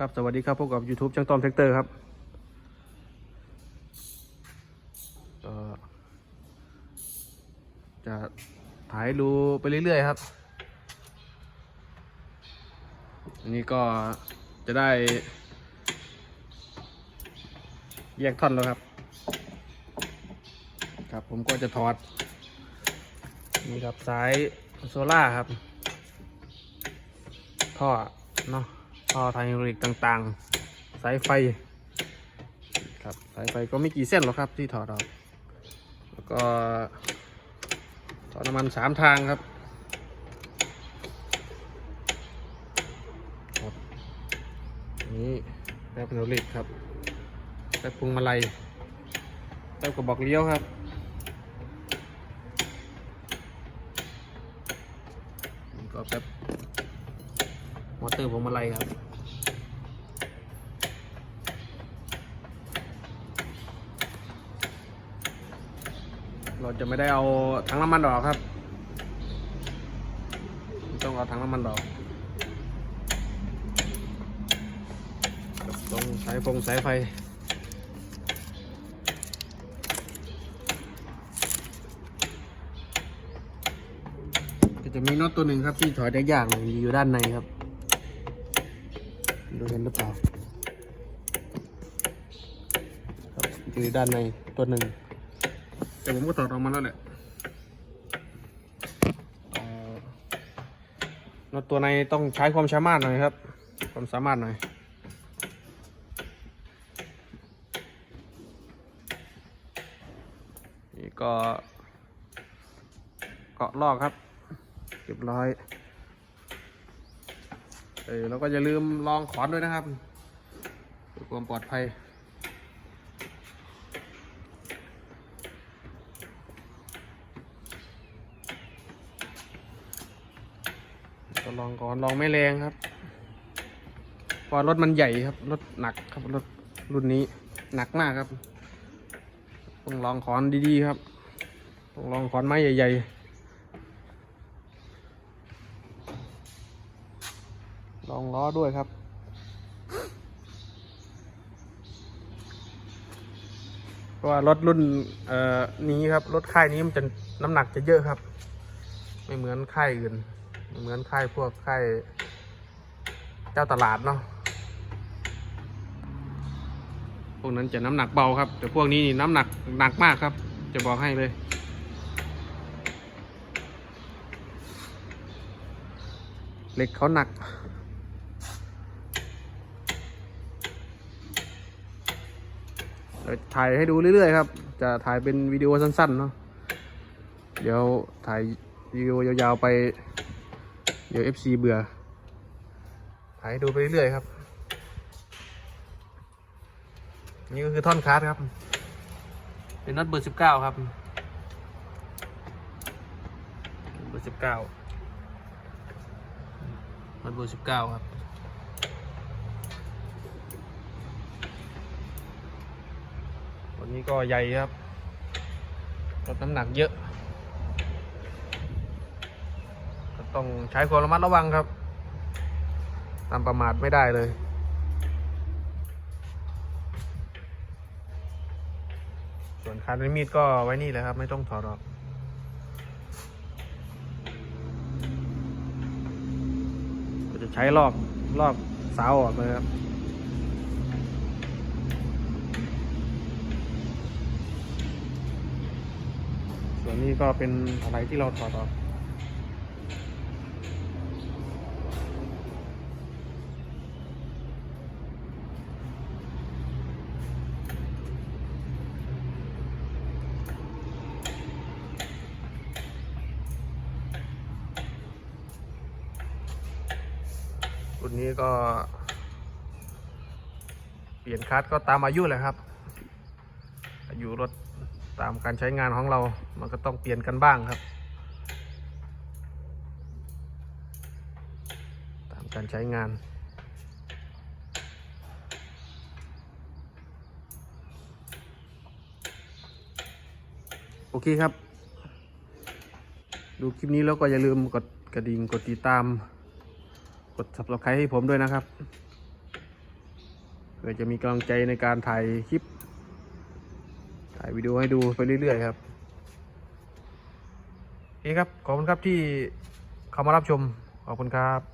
ครับ สวัสดีครับพบกับ YouTube ช่างต้อมแท็กเตอร์ครับจะถ่ายดูไปเรื่อย ๆ ครับ อันนี้ก็จะได้ แยกท่อนแล้วครับ ครับผมก็จะถอด นี่ครับสายโซล่าครับ ท่อเนาะ ท่อไทยโดริกต่างๆ สายไฟครับสายไฟก็ไม่กี่เส้นหรอกครับที่ถอดออกแล้วก็ท่อน้ำมันสามทางครับนี่แป๊บโนริกครับแป๊บพวงมาลัยแป๊บกระบอกเลี้ยวครับนี่ก็แป๊บมอเตอร์พวงมาลัยครับ เรา จะไม่ได้เอาถังน้ำมันออกครับ ต้องเอาถังน้ำมันออกตรงสายฟงสายไฟจะมีน็อตตัวหนึ่งครับที่ถอยได้ยากเลยอยู่ด้านในครับ ดูเห็นหรือเปล่าครับอยู่ด้านในตัวหนึ่ง แต่ผมก็ถอดออกมาแล้วแหละน็อตตัวในต้องใช้ความสามารถหน่อยครับ ความสามารถหน่อยนี่ก็เกาะลอกครับเรียบร้อยเออแล้วก็อย่าลืมลองขอนด้วยนะครับเพื่อความปลอดภัย ก็ลองก่อนลองไม่แรงครับเพราะรถมันใหญ่ครับรถหนักครับรถรุ่นนี้หนักมากครับต้องลองขอนดีๆครับต้องลองขอนไม้ใหญ่ๆลองล้อด้วยครับเพราะว่ารถรุ่นนี้ครับรถค่ายนี้มันจะน้ำหนักจะเยอะครับ ไม่เหมือนค่ายอื่น เหมือนค่ายพวกค่ายเจ้าตลาดเนาะพวกนั้นจะน้ำหนักเบาครับ แต่พวกนี้นี่น้ำหนักหนักมากครับ จะบอกให้เลยเหล็กเขาหนัก ถ่ายให้ดูเรื่อยๆครับ จะถ่ายเป็นวิดีโอสั้นๆเนาะ เดี๋ยวถ่ายวิดีโอยาวๆไป ดี๋ยว FC เบื่อถ่ายดูไปเรื่อยครับ นี่ก็คือท่อนคาร์ดครับ เป็นน็อตเบอร์สิบเก้าครับ เบอร์สิบเก้าน็อตเบอร์สิบเก้าครับตัวนี้ก็ใหญ่ครับลดน้ำหนักเยอะ ก็ ต้องใช้ความระมัดระวังครับตามประมาทไม่ได้เลย ส่วนคานมีดก็ไว้นี่แหละครับ ไม่ต้องถอดออกก็จะใช้ลอกลอกสาวออกเลยครับส่วนนี้ก็เป็นอะไรที่เราถอดออก รุ่นนี้ก็ เปลี่ยนคัสก็ตามอายุแหละครับ อายุรถตามการใช้งานของเรา มันก็ต้องเปลี่ยนกันบ้างครับ ตามการใช้งานโอเคครับ ดูคลิปนี้แล้วก็อย่าลืมกดกระดิ่งกดติดตาม กด subscribe ให้ผมด้วยนะครับ เพื่อจะมีกำลังใจในการถ่ายคลิป ถ่ายวิดีโอให้ดูไปเรื่อยๆครับโอเคครับ ขอบคุณครับที่เข้ามารับชม ขอบคุณครับ